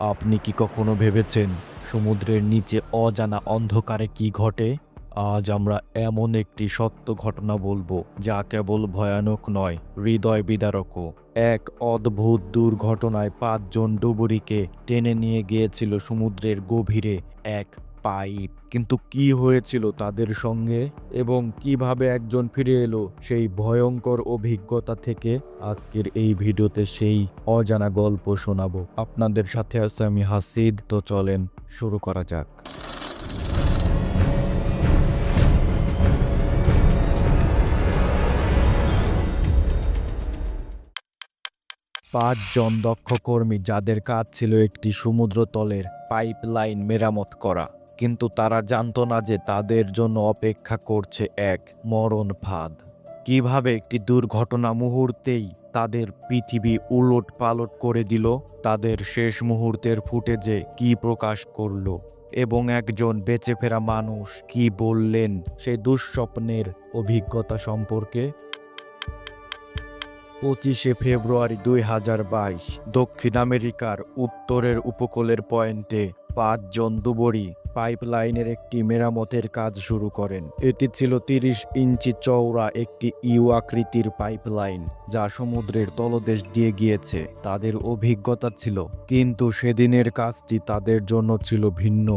আপনি কি কখনো ভেবেছেন সমুদ্রের নিচে অজানা অন্ধকারে কি ঘটে? আজ আমরা এমন একটি সত্য ঘটনা বলব যা কেবল ভয়ানক নয়, হৃদয় বিদারকও। এক অদ্ভুত দুর্ঘটনায় পাঁচজন ডুবুরিকে টেনে নিয়ে গিয়েছিল সমুদ্রের গভীরে। এক পাইপ কিন্তু কি হয়েছিল তাদের সঙ্গে এবং কীভাবে একজন ফিরে এলো সেই ভয়ঙ্কর অভিজ্ঞতা থেকে আজকের এই ভিডিওতে সেই অজানা গল্প শোনাবো। আপনাদের সাথে আছে আমি হাসিদ, তো চলেন শুরু করা যাক। পাঁচজন দক্ষ কর্মী যাদের কাজ ছিল একটি সমুদ্রতলের পাইপলাইন মেরামত করা। কিন্তু তারা জানতো না যে তাদের জন্য অপেক্ষা করছে এক মরণ ফাঁদ। কীভাবে একটি দুর্ঘটনা মুহূর্তেই তাদের পৃথিবী উলট পালট করে দিল, তাদের শেষ মুহূর্তের ফুটেজে কি প্রকাশ করল এবং একজন বেঁচে ফেরা মানুষ কি বললেন সেই দুঃস্বপ্নের অভিজ্ঞতা সম্পর্কে? পঁচিশে ফেব্রুয়ারি দুই হাজার বাইশ, দক্ষিণ আমেরিকার উত্তরের উপকূলের পয়েন্টে পাঁচজন দুবরি পাইপলাইনের একটি মেরামতের কাজ শুরু করেন। এটি ছিল তিরিশ ইঞ্চি চওড়া একটি ইউ আকৃতির পাইপলাইন, যা সমুদ্রের তলদেশ দিয়ে গিয়েছে। তাদের অভিজ্ঞতা ছিল, কিন্তু সেদিনের কাজটি তাদের জন্য ছিল ভিন্ন।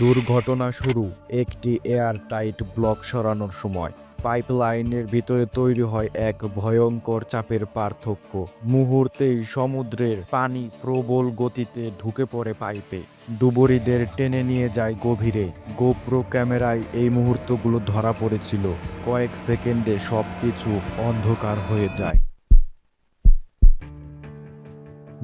দুর্ঘটনা শুরু, একটি এয়ার টাইট ব্লক সরানোর সময়। পাইপলাইনের ভিতরে তৈরি হয় এক ভয়ঙ্কর চাপের পার্থক্য। মুহূর্তেই সমুদ্রের পানি প্রবল গতিতে ঢুকে পড়ে পাইপে। ডুবুরিদের টেনে নিয়ে যায় গভীরে। গোপ্রো ক্যামেরায় এই মুহূর্তগুলো ধরা পড়েছিল। কয়েক সেকেন্ডে সব কিছু অন্ধকার হয়ে যায়।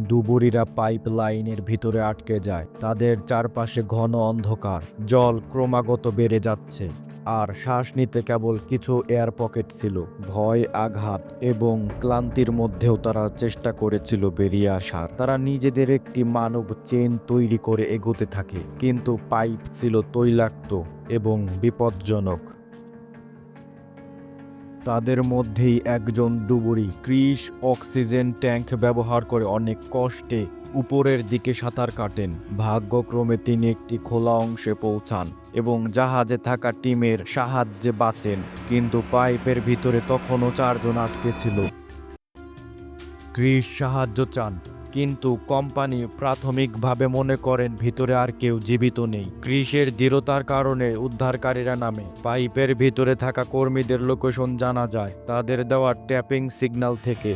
ডুবুরিরা পাইপ লাইনের ভিতরে আটকে যায়। তাদের চারপাশে ঘন অন্ধকার। জল ক্রমাগত বেড়ে যাচ্ছে। আর শ্বাস নিতে কেবল কিছু এয়ার পকেট ছিল, ভয়, আঘাত এবং ক্লান্তির মধ্যেও তারা চেষ্টা করেছিল বেরিয়ে আসার। তারা নিজেদের একটি মানব চেন তৈরি করে এগোতে থাকে, কিন্তু পাইপ ছিল তৈলাক্ত এবং বিপজ্জনক। তাদের মধ্যেই একজন ডুবুরি ক্রিস অক্সিজেন ট্যাঙ্ক ব্যবহার করে অনেক কষ্টে উপরের দিকে সাঁতার কাটেন। ভাগ্যক্রমে তিনি একটি খোলা অংশে পৌঁছান এবং জাহাজে থাকা টিমের সাহায্যে বাঁচেন, কিন্তু পাইপের ভিতরে তখনও চারজন আটকে ছিল। ক্রিস সাহায্য চান, কিন্তু কোম্পানি প্রাথমিকভাবে মনে করেন ভিতরে আর কেউ জীবিত নেই। ক্রিসের দৃঢ়তার কারণে উদ্ধারকারীরা নামে। পাইপের ভিতরে থাকা কর্মীদের লোকেশন জানা যায়। তাদের দেওয়া ট্যাপিং সিগন্যাল থেকে।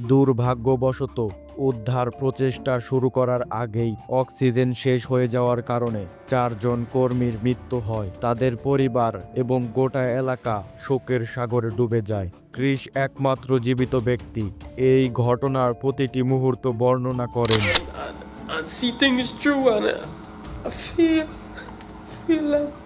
দুর্ভাগ্যবশত উদ্ধার প্রচেষ্টা শুরু করার আগেই অক্সিজেন শেষ হয়ে যাওয়ার কারণে চারজন কর্মীর মৃত্যু হয়। তাদের পরিবার এবং গোটা এলাকা শোকের সাগরে ডুবে যায়। ক্রিস একমাত্র জীবিত ব্যক্তি। এই ঘটনার প্রতিটি মুহূর্ত বর্ণনা করেন। I see things true and I, feel feel like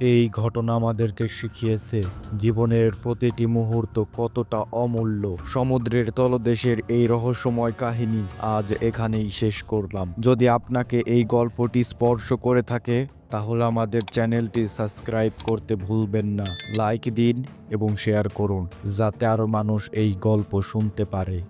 এই ঘটনা আমাদেরকে শিখিয়েছে। জীবনের প্রতিটি মুহূর্ত কতটা অমূল্য। সমুদ্রের তলদেশের এই রহস্যময় কাহিনী আজ এখানেই শেষ করলাম। যদি আপনাকে এই গল্পটি স্পর্শ করে থাকে, তাহলে আমাদের চ্যানেলটি সাবস্ক্রাইব করতে ভুলবেন না। লাইক দিন এবং শেয়ার করুন, যাতে আরও মানুষ এই গল্প শুনতে পারে।